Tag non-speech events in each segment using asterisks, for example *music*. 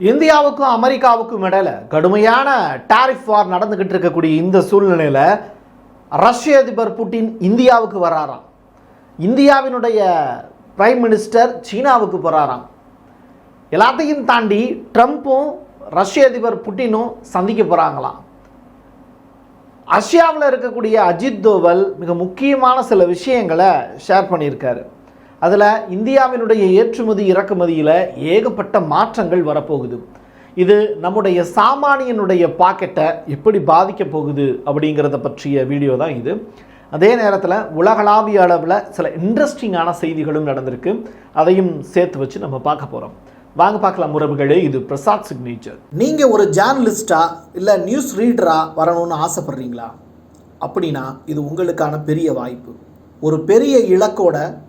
இந்தியாவுக்கும் அமெரிக்காவுக்கும் இடையில கடுமையான டாரிஃப் வார் நடந்துகிட்டு இருக்கக்கூடிய இந்த சூழ்நிலையில் ரஷ்ய அதிபர் புட்டின் இந்தியாவுக்கு வராராம். இந்தியாவினுடைய பிரைம் மினிஸ்டர் சீனாவுக்கு போகிறாராம் எல்லாத்தையும் தாண்டி ட்ரம்ப்பும் ரஷ்ய அதிபர் புட்டினும் சந்திக்க போகிறாங்களாம் ரஷ்யாவில் இருக்கக்கூடிய அஜித் தோவல் மிக முக்கியமான சில விஷயங்களை ஷேர் பண்ணியிருக்காரு. அதில் இந்தியாவினுடைய ஏற்றுமதி இறக்குமதியில் ஏகப்பட்ட மாற்றங்கள் வரப்போகுது. இது நம்முடைய சாமானியனுடைய பாக்கெட்டை எப்படி பாதிக்க போகுது அப்படிங்கிறத பற்றிய வீடியோ தான் இது. அதே நேரத்தில் உலகளாவிய அளவில் சில இன்ட்ரெஸ்டிங்கான செய்திகளும் நடந்திருக்கு. அதையும் சேர்த்து வச்சு நம்ம பார்க்க போகிறோம் வாங்க பார்க்கலாம் உறவுகளே இது பிரசாத் சிக்னேச்சர் நீங்கள் ஒரு ஜேர்னலிஸ்டாக இல்லை நியூஸ் ரீடராக வரணும்னு ஆசைப்படுறீங்களா? அப்படின்னா இது உங்களுக்கான பெரிய வாய்ப்பு. ஒரு பெரிய இலக்கோட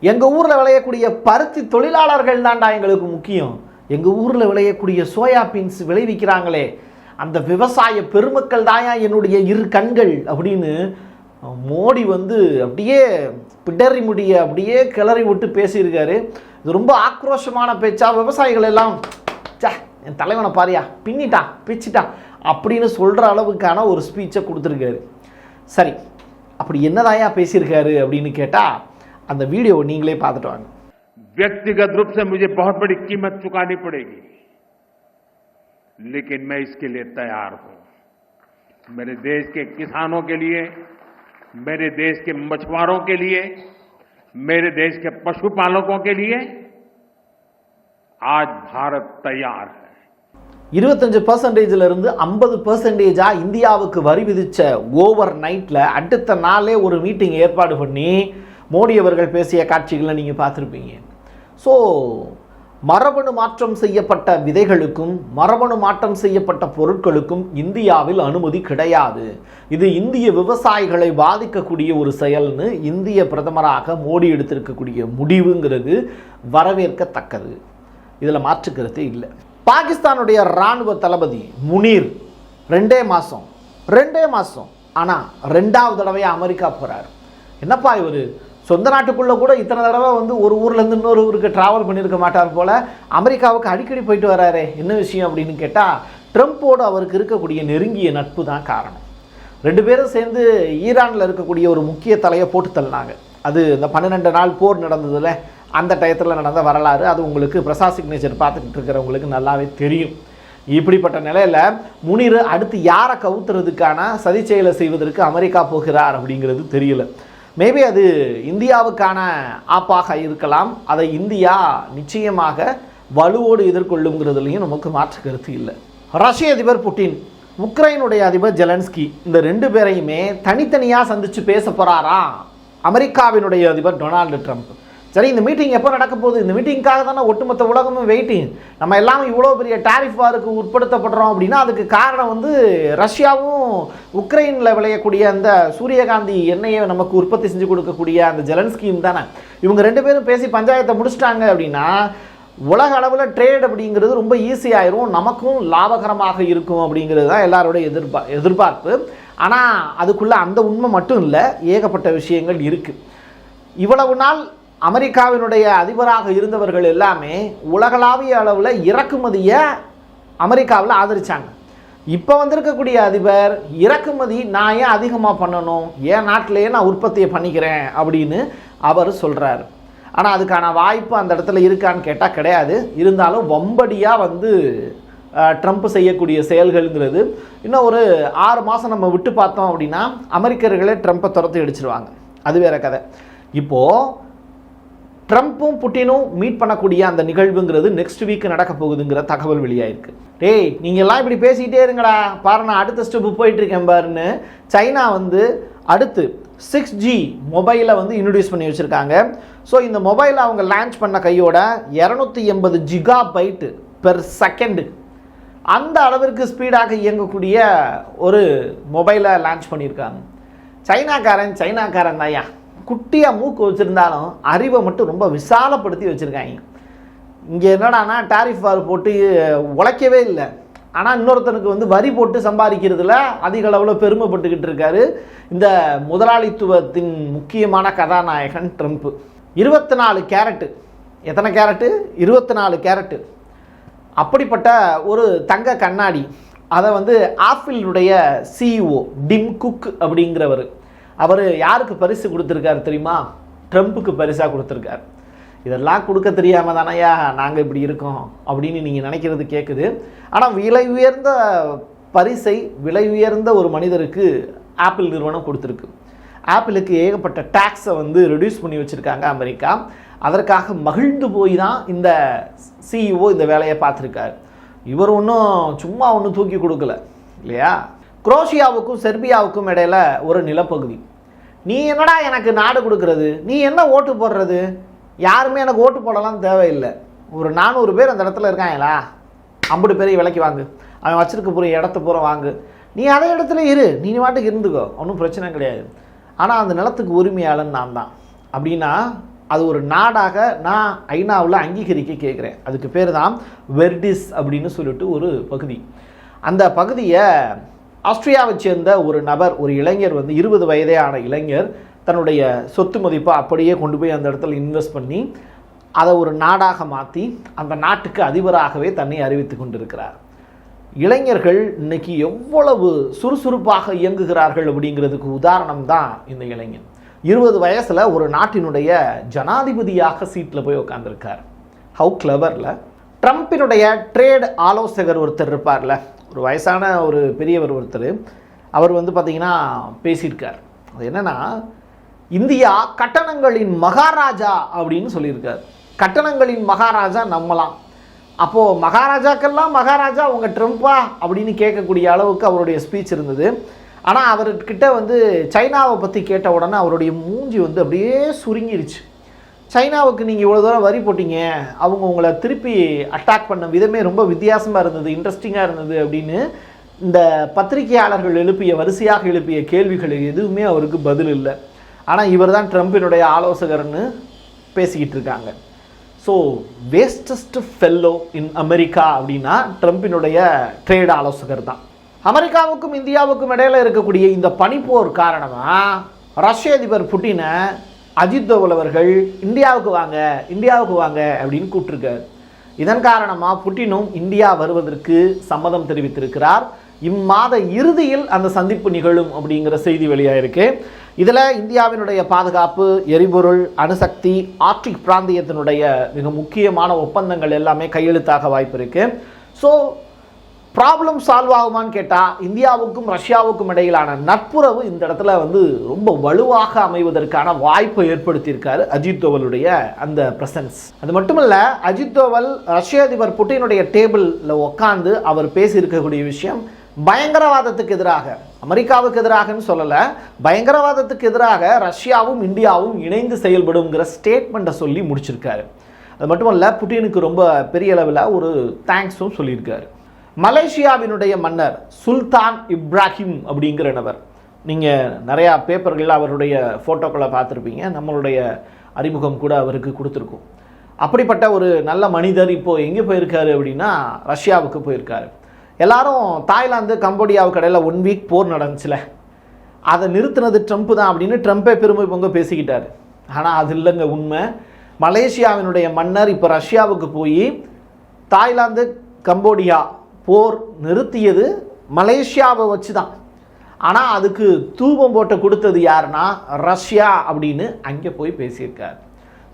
எங்கள் ஊரில் விளையக்கூடிய பருத்தி தொழிலாளர்கள் தாண்டா எங்களுக்கு முக்கியம். எங்கள் ஊரில் விளையக்கூடிய சோயா பீன்ஸ் விளைவிக்கிறாங்களே. அந்த விவசாய பெருமக்கள் தாயா என்னுடைய இரு கண்கள் அப்படின்னு மோடி வந்து அப்படியே பிடறி முடிய அப்படியே கிளறி விட்டு பேசியிருக்காரு. இது ரொம்ப ஆக்ரோஷமான பேச்சா விவசாயிகள் எல்லாம். ச்சே என் தலைவனை பாரியா பின்னிட்டான் பிச்சிட்டான் அப்படின்னு சொல்கிற அளவுக்கான ஒரு ஸ்பீச்சை கொடுத்துருக்காரு. சரி அப்படி என்னதாயா பேசியிருக்காரு அப்படின்னு கேட்டால் அந்த வீடியோ நீங்களே பார்த்துட்டு வாங்க व्यक्तिगत रूप से मुझे बहुत बड़ी कीमत चुकानी पड़ेगी लेकिन मैं इसके लिए तैयार हूं मेरे देश के किसानों के लिए मेरे देश के मछुआरों के लिए मेरे देश के पशुपालकों के लिए आज भारत तैयार है இருபத்தஞ்சு பர்சன்டேஜில் இருந்து ஐம்பது பர்சன்டேஜாக இந்தியாவுக்கு வரி விதித்த ஓவர் நைட்டில் அடுத்த நாளே ஒரு மீட்டிங் ஏற்பாடு பண்ணி மோடி அவர்கள் பேசிய காட்சிகளை நீங்கள் பார்த்துருப்பீங்க. ஸோ மரபணு மாற்றம் செய்யப்பட்ட விதைகளுக்கும் மரபணு மாற்றம் செய்யப்பட்ட பொருட்களுக்கும் இந்தியாவில் அனுமதி கிடையாது. இது இந்திய விவசாயிகளை பாதிக்கக்கூடிய ஒரு செயல்னு இந்திய பிரதமராக மோடி எடுத்திருக்கக்கூடிய முடிவுங்கிறது வரவேற்கத்தக்கது. இதில் மாற்றுக்கிறது இல்லை. பாகிஸ்தானுடைய இராணுவ தளபதி முனீர் ரெண்டே மாதம் ரெண்டே மாதம் ஆனால் ரெண்டாவது தடவையாக அமெரிக்கா போகிறார் என்னப்பா இவர்? சொந்த நாட்டுக்குள்ளே கூட இத்தனை தடவை வந்து ஒரு ஊர்லேருந்து இன்னொரு ஊருக்கு ட்ராவல் பண்ணியிருக்க மாட்டார் போல் அமெரிக்காவுக்கு அடிக்கடி போயிட்டு வராரே என்ன விஷயம் அப்படின்னு கேட்டால் ட்ரம்ப்போடு அவருக்கு இருக்கக்கூடிய நெருங்கிய நட்பு தான் காரணம். ரெண்டு பேரும் சேர்ந்து ஈரானில் இருக்கக்கூடிய ஒரு முக்கிய தலையை போட்டு தள்ளினாங்க. அது இந்த பன்னிரெண்டு நாள் போர் நடந்ததுல அந்த டயத்தில் நடந்த வரலாறு அது உங்களுக்கு பிரசாத் சிக்னேச்சர் பார்த்துக்கிட்டு இருக்கிறவங்களுக்கு நல்லாவே தெரியும். இப்படிப்பட்ட நிலையில் முனிர் அடுத்து யாரை கவுத்துறதுக்கான சதி செயலை செய்வதற்கு அமெரிக்கா போகிறார் அப்படிங்கிறது தெரியல. மேபி அது இந்தியாவுக்கான ஆப்பாக இருக்கலாம். அதை இந்தியா நிச்சயமாக வலுவோடு எதிர்கொள்ளுங்கிறதுலையும் நமக்கு மாற்று கருத்து இல்லை. ரஷ்ய அதிபர் புட்டின் உக்ரைனுடைய அதிபர் ஜெலன்ஸ்கி இந்த ரெண்டு பேரையுமே தனித்தனியாக சந்தித்து பேச போகிறாரா அமெரிக்காவினுடைய அதிபர் டொனால்டு ட்ரம்ப். சரி இந்த மீட்டிங் எப்போ நடக்க போகுது? இந்த மீட்டிங்காக தானே ஒட்டுமொத்த உலகமும் வெயிட்டிங் நம்ம எல்லாம் இவ்வளோ பெரிய டாரிஃப் வாருக்கு உட்படுத்தப்படுறோம் அப்படின்னா அதுக்கு காரணம் வந்து ரஷ்யாவும் உக்ரைனில் விளையக்கூடிய அந்த சூரியகாந்தி எண்ணெயை நமக்கு உற்பத்தி செஞ்சு கொடுக்கக்கூடிய அந்த ஜெலன்ஸ்கியும் தானே. இவங்க ரெண்டு பேரும் பேசி பஞ்சாயத்தை முடிச்சிட்டாங்க அப்படின்னா உலக அளவில் ட்ரேட் அப்படிங்கிறது ரொம்ப ஈஸியாயிரும் நமக்கும் லாபகரமாக இருக்கும் அப்படிங்கிறது தான் எல்லாரோட எதிர்பா எதிர்பார்ப்பு. ஆனால் அதுக்குள்ளே அந்த உண்மை மட்டும் இல்லை ஏகப்பட்ட விஷயங்கள் இருக்குது இவ்வளவு நாள் அமெரிக்காவினுடைய அதிபராக இருந்தவர்கள் எல்லாமே உலகளாவிய அளவில் இறக்குமதியை அமெரிக்காவில் ஆதரித்தாங்க இப்போ வந்திருக்கக்கூடிய அதிபர் இறக்குமதி நான் ஏன் அதிகமாக பண்ணணும்? என் நாட்டிலேயே நான் உற்பத்தியை பண்ணிக்கிறேன் அப்படின்னு அவர் சொல்கிறார் ஆனால் அதுக்கான வாய்ப்பு அந்த இடத்துல இருக்கான்னு கேட்டால் கிடையாது. இருந்தாலும் வம்படியாக வந்து ட்ரம்ப் செய்யக்கூடிய செயல்கள்ங்கிறது இன்னும் ஒரு ஆறு மாதம் நம்ம விட்டு பார்த்தோம் அப்படின்னா அமெரிக்கர்களே ட்ரம்ப்பை துரத்தி அடிச்சிருவாங்க. அது வேற கதை. இப்போது ட்ரம்ப்பும் புட்டினும் மீட் பண்ணக்கூடிய அந்த நிகழ்வுங்கிறது நெக்ஸ்ட் வீக் நடக்க போகுதுங்கிற தகவல் வெளியாயிருக்கு டேய் நீங்கள்லாம் இப்படி பேசிக்கிட்டே இருங்கடா. பாரு நான் அடுத்த ஸ்டெப்பு போயிட்டுருக்கேன் பாருன்னு சைனா வந்து அடுத்து சிக்ஸ் ஜி மொபைலை வந்து இன்ட்ரடியூஸ் பண்ணி வச்சுருக்காங்க. ஸோ இந்த மொபைலை அவங்க லான்ச் பண்ண கையோட இரநூத்தி எண்பது ஜிகா பைட்டு பெர் செகண்டு அந்த அளவிற்கு ஸ்பீடாக இயங்கக்கூடிய ஒரு மொபைலை லான்ச் பண்ணியிருக்காங்க. சைனாக்காரன் சைனாக்காரன் தான்யா குட்டியாக மூக்கு வச்சுருந்தாலும் அறிவை மட்டும் ரொம்ப விசாலப்படுத்தி வச்சுருக்காங்க. இங்கே என்னடானா டாரிஃப் வார் போட்டு உழைக்கவே இல்லை. ஆனால் இன்னொருத்தனுக்கு வந்து வரி போட்டு சம்பாதிக்கிறதுல அதிக அளவில் பெருமைப்பட்டுக்கிட்டு இருக்காரு. இந்த முதலாளித்துவத்தின் முக்கியமான கதாநாயகன் ட்ரம்ப்பு இருபத்தி நாலு கேரட்டு எத்தனை கேரட்டு இருபத்தி நாலு கேரட்டு அப்படிப்பட்ட ஒரு தங்க கண்ணாடி. அதை வந்து ஆப்பிளுடைய சிஇஓ டிம் குக் அப்படிங்கிறவர். அவர் யாருக்கு பரிசு கொடுத்துருக்காரு தெரியுமா? ட்ரம்ப்புக்கு பரிசாக கொடுத்துருக்காரு. இதெல்லாம் கொடுக்க தெரியாமல் தானையா நாங்கள் இப்படி இருக்கோம் அப்படின்னு நீங்கள் நினைக்கிறது கேட்குது ஆனால் விலை உயர்ந்த பரிசை விலை உயர்ந்த ஒரு மனிதருக்கு ஆப்பிள் நிறுவனம் கொடுத்துருக்கு. ஆப்பிளுக்கு ஏகப்பட்ட டேக்ஸை வந்து ரெடியூஸ் பண்ணி வச்சுருக்காங்க அமெரிக்கா. அதற்காக மகிழ்ந்து போய் தான் இந்த சிஇஓ இந்த வேலையை பார்த்துருக்காரு. இவர் ஒன்றும் சும்மா ஒன்றும் தூக்கி கொடுக்கல இல்லையா? குரோஷியாவுக்கும் செர்பியாவுக்கும் இடையில ஒரு நிலப்பகுதி. நீ என்னடா எனக்கு நாடு கொடுக்கறது? நீ என்ன ஓட்டு போடுறது? யாருமே எனக்கு ஓட்டு போடலாம் தேவையில்லை. ஒரு நானூறு பேர் அந்த இடத்துல இருக்காங்களா? ஐம்பது பேரை விலைக்கு வாங்கு. அவன் வச்சிருக்க போகிற இடத்த பூரா வாங்கு. நீ அதே இடத்துல இரு. நீ பாட்டுக்கு இருந்துக்கோ. ஒன்றும் பிரச்சனை கிடையாது. ஆனால் அந்த நிலத்துக்கு உரிமையாளன் நான் தான். அப்படின்னா அது ஒரு நாடாக நான் ஐநாவில் அங்கீகரிக்க கேட்குறேன். அதுக்கு பேர் தான் வெர்டிஸ் அப்படின்னு சொல்லிட்டு ஒரு பகுதி. அந்த பகுதியை ஆஸ்திரியாவை சேர்ந்த ஒரு நபர் ஒரு இளைஞர் வந்து இருபது வயதே ஆன இளைஞர் தன்னுடைய சொத்து மதிப்பை அப்படியே கொண்டு போய் அந்த இடத்துல இன்வெஸ்ட் பண்ணி அதை ஒரு நாடாக மாற்றி அந்த நாட்டுக்கு அதிபராகவே தன்னை அறிவித்து கொண்டிருக்கிறார். இளைஞர்கள் இன்னைக்கு எவ்வளவு சுறுசுறுப்பாக இயங்குகிறார்கள் அப்படிங்கிறதுக்கு உதாரணம் தான் இந்த இளைஞன். இருபது வயசில் ஒரு நாட்டினுடைய ஜனாதிபதியாக சீட்டில் போய் உட்காந்துருக்கார் ஹவு கிளவரில் ட்ரம்ப்பினுடைய ட்ரேட் ஆலோசகர் ஒருத்தர் இருப்பார்ல ஒரு வயசான ஒரு பெரியவர் ஒருத்தர் அவர் வந்து பார்த்தீங்கன்னா பேசியிருக்கார். அது என்னென்னா இந்தியா கட்டணங்களின் மகாராஜா அப்படின்னு சொல்லியிருக்கார். கட்டணங்களின் மகாராஜா நம்மலாம். அப்போது மகாராஜாக்கெல்லாம் மகாராஜா உங்கள் ட்ரம்ப்பா அப்படின்னு கேட்கக்கூடிய அளவுக்கு அவருடைய ஸ்பீச் இருந்தது. ஆனால் அவர்கிட்ட வந்து சைனாவை பற்றி கேட்ட உடனே அவருடைய மூஞ்சி வந்து அப்படியே சுருங்கிருச்சு. சைனாவுக்கு நீங்கள் இவ்வளோ தூரம் வரி போட்டீங்க. அவங்க உங்களை திருப்பி அட்டாக் பண்ண விதமே ரொம்ப வித்தியாசமாக இருந்தது இன்ட்ரெஸ்டிங்காக இருந்தது அப்படின்னு இந்த பத்திரிகையாளர்கள் எழுப்பிய வரிசையாக எழுப்பிய கேள்விகள் எதுவுமே அவருக்கு பதில் இல்லை. ஆனால் இவர் தான் ட்ரம்பினுடைய ஆலோசகர்னு பேசிக்கிட்டு இருக்காங்க. So wastest fellow in America அப்படின்னா ட்ரம்பினுடைய ட்ரேட் ஆலோசகர் தான். அமெரிக்காவுக்கும் இந்தியாவுக்கும் இடையில இருக்கக்கூடிய இந்த பனிப்போர் காரணமாக ரஷ்ய அதிபர் புட்டினை அஜித் தோவல் அவர்கள் இந்தியாவுக்கு வாங்க இந்தியாவுக்கு வாங்க அப்படின்னு கூப்பிட்டுருக்கார். இதன் காரணமாக புட்டினும் இந்தியா வருவதற்கு சம்மதம் தெரிவித்திருக்கிறார். இம்மாத இறுதியில் அந்த சந்திப்பு நிகழும் அப்படிங்கிற செய்தி வெளியாயிருக்கு. இதில் இந்தியாவினுடைய பாதுகாப்பு எரிபொருள் அணுசக்தி ஆர்டிக் பிராந்தியத்தினுடைய மிக முக்கியமான ஒப்பந்தங்கள் எல்லாமே கையெழுத்தாக வாய்ப்பு இருக்குது ஸோ ப்ராப்ளம் சால்வ் ஆகுமான்னு கேட்டால் இந்தியாவுக்கும் ரஷ்யாவுக்கும் இடையிலான நட்புறவு இந்த இடத்துல வந்து ரொம்ப வலுவாக அமைவதற்கான வாய்ப்பை ஏற்படுத்தியிருக்காரு அஜித் தோவலுடைய அந்த பிரசன்ஸ் அது மட்டுமல்ல அஜித் தோவல் ரஷ்ய அதிபர் புட்டினுடைய டேபிளில் உட்காந்து அவர் பேசியிருக்கக்கூடிய விஷயம் பயங்கரவாதத்துக்கு எதிராக அமெரிக்காவுக்கு எதிராகன்னு சொல்லலை பயங்கரவாதத்துக்கு எதிராக ரஷ்யாவும் இந்தியாவும் இணைந்து செயல்படுங்கிற ஸ்டேட்மெண்ட்டை சொல்லி முடிச்சிருக்காரு. அது மட்டுமல்ல புட்டினுக்கு ரொம்ப பெரிய அளவில் ஒரு தேங்க்ஸும் சொல்லியிருக்காரு. மலேசியாவினுடைய மன்னர் சுல்தான் இப்ராஹிம் அப்படிங்கிற நபர் நீங்கள் நிறையா பேப்பர்களில் அவருடைய ஃபோட்டோக்களை பார்த்துருப்பீங்க. நம்மளுடைய அறிமுகம் கூட அவருக்கு கொடுத்துருக்கோம். அப்படிப்பட்ட ஒரு நல்ல மனிதர் இப்போது எங்கே போயிருக்காரு அப்படின்னா ரஷ்யாவுக்கு போயிருக்காரு. எல்லாரும் தாய்லாந்து கம்போடியாவுக்கு இடையில் ஒன் வீக் போர் நடந்துச்சுல. அதை நிறுத்தினது ட்ரம்ப் தான் அப்படின்னு ட்ரம்ப்பே பெருமை பொங்க பேசிக்கிட்டார். ஆனால் அது இல்லைங்க உண்மை. மலேசியாவினுடைய மன்னர் இப்போ ரஷ்யாவுக்கு போய் தாய்லாந்து கம்போடியா போர் நிறுத்தியது மலேசியாவை வச்சு தான் ஆனால் அதுக்கு தூபம் போட்டு கொடுத்தது யாருன்னா ரஷ்யா அப்படின்னு அங்கே போய் பேசியிருக்காரு.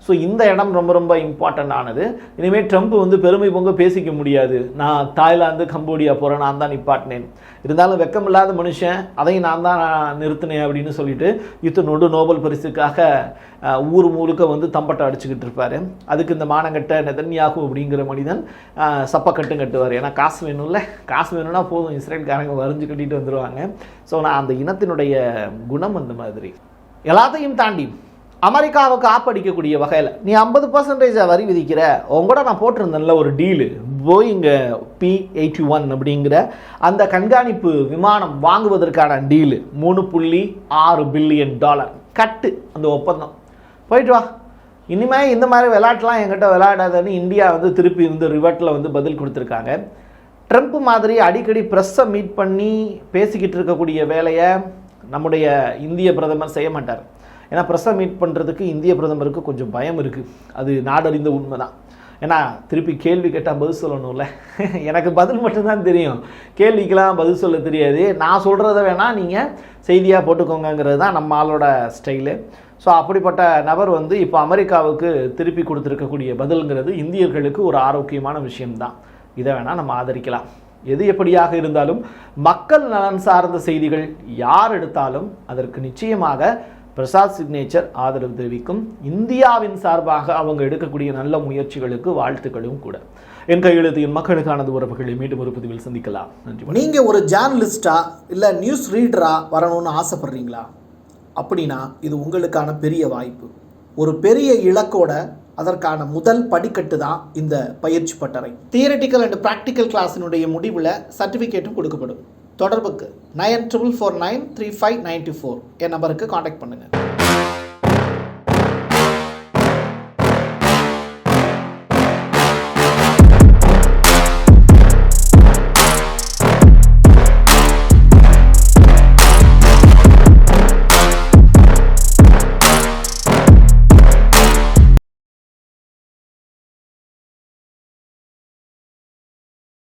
ஸோ இந்த இடம் ரொம்ப ரொம்ப இம்பார்ட்டண்ட் ஆனது. இனிமேல் ட்ரம்ப் வந்து பெருமை பொங்க பேசிக்க முடியாது. நான் தாய்லாந்து கம்போடியா போகிறேன் நான் தான் நிப்பாட்டினேன். இருந்தாலும் வெக்கமில்லாத மனுஷன் அதையும் நான் தான் நிறுத்தினேன் அப்படின்னு சொல்லிட்டு இத்தனோடு நோபல் பரிசுக்காக ஊர் முழுக்க வந்து தம்பட்டை அடிச்சுக்கிட்டு இருப்பார். அதுக்கு இந்த மானங்கட்ட நெதன்யாகு அப்படிங்கிற மனிதன் சப்பக்கட்டும் கட்டுவார். ஏன்னா காசு வேணும்ல. காசு வேணும்னா போதும். இஸ்ரேல்காரங்க வரைஞ்சு கட்டிட்டு வந்துடுவாங்க ஸோ நான் அந்த இனத்தினுடைய குணம் அந்த மாதிரி. எல்லாத்தையும் தாண்டி அமெரிக்காவுக்கு ஆப்படிக்கக்கூடிய வகையில் நீ ஐம்பது பர்சன்டேஜ் வரி விதிக்கிற? உங்க நான் போட்டிருந்தேன்ல ஒரு deal Boeing B eighty one அப்படிங்கிற அந்த கண்காணிப்பு விமானம் வாங்குவதற்கான டீலு மூணு புள்ளி ஆறு பில்லியன் டாலர். கட்டு அந்த ஒப்பந்தம். போயிட்டு வா. இனிமேல் இந்த மாதிரி விளையாட்டுலாம் என்கிட்ட விளையாடாதன்னு இந்தியா வந்து திருப்பி வந்து ரிவர்ட்டில் வந்து பதில் கொடுத்துருக்காங்க. ட்ரம்ப் மாதிரி அடிக்கடி ப்ரெஸ்ஸை மீட் பண்ணி பேசிக்கிட்டு இருக்கக்கூடிய வேலையை நம்முடைய இந்திய பிரதமர் செய்ய மாட்டார். ஏன்னா ப்ரெஸ்ஸை மீட் பண்ணுறதுக்கு இந்திய பிரதமருக்கு கொஞ்சம் பயம் இருக்குது அது நாடறிந்த உண்மை தான் ஏன்னா திருப்பி கேள்வி கேட்டால் பதில் சொல்லணும்ல. *laughs* எனக்கு பதில் மட்டும்தான் தெரியும். கேள்விக்கெல்லாம் பதில் சொல்ல தெரியாது. நான் சொல்கிறத வேணால் நீங்கள் செய்தியாக போட்டுக்கோங்கங்கிறது தான் நம்ம ஆளோட ஸ்டைலு ஸோ அப்படிப்பட்ட நபர் வந்து இப்போ அமெரிக்காவுக்கு திருப்பி கொடுத்துருக்கக்கூடிய பதில்ங்கிறது இந்தியர்களுக்கு ஒரு ஆரோக்கியமான விஷயம்தான். இதை வேணால் நம்ம ஆதரிக்கலாம். எது எப்படியாக இருந்தாலும் மக்கள் நலன் சார்ந்த செய்திகள் யார் எடுத்தாலும் அதற்கு நிச்சயமாக பிரசாத் சிக்னேச்சர் ஆதரவு தெரிவிக்கும் இந்தியாவின் சார்பாக அவங்க எடுக்கக்கூடிய நல்ல முயற்சிகளுக்கு வாழ்த்துக்களும் கூட. என் கையெழுத்து என் மக்களுக்கானது உறவுகளை மீண்டும் ஒரு பதிவில் சந்திக்கலாம். நன்றி நீங்கள் ஒரு ஜேர்னலிஸ்டா இல்லை நியூஸ் ரீடரா வரணும்னு ஆசைப்படுறீங்களா? அப்படின்னா இது உங்களுக்கான பெரிய வாய்ப்பு. ஒரு பெரிய இலக்கோட அதற்கான முதல் படிக்கட்டு தான் இந்த பயிற்சி பட்டறை. தியரட்டிக்கல் அண்ட் ப்ராக்டிக்கல் கிளாஸினுடைய முடிவில் சர்டிஃபிகேட்டும் கொடுக்கப்படும். தொடர்புக்கு nine triple four nine three five ninety four என் நம்பருக்கு காண்டாக்ட் பண்ணுங்கள்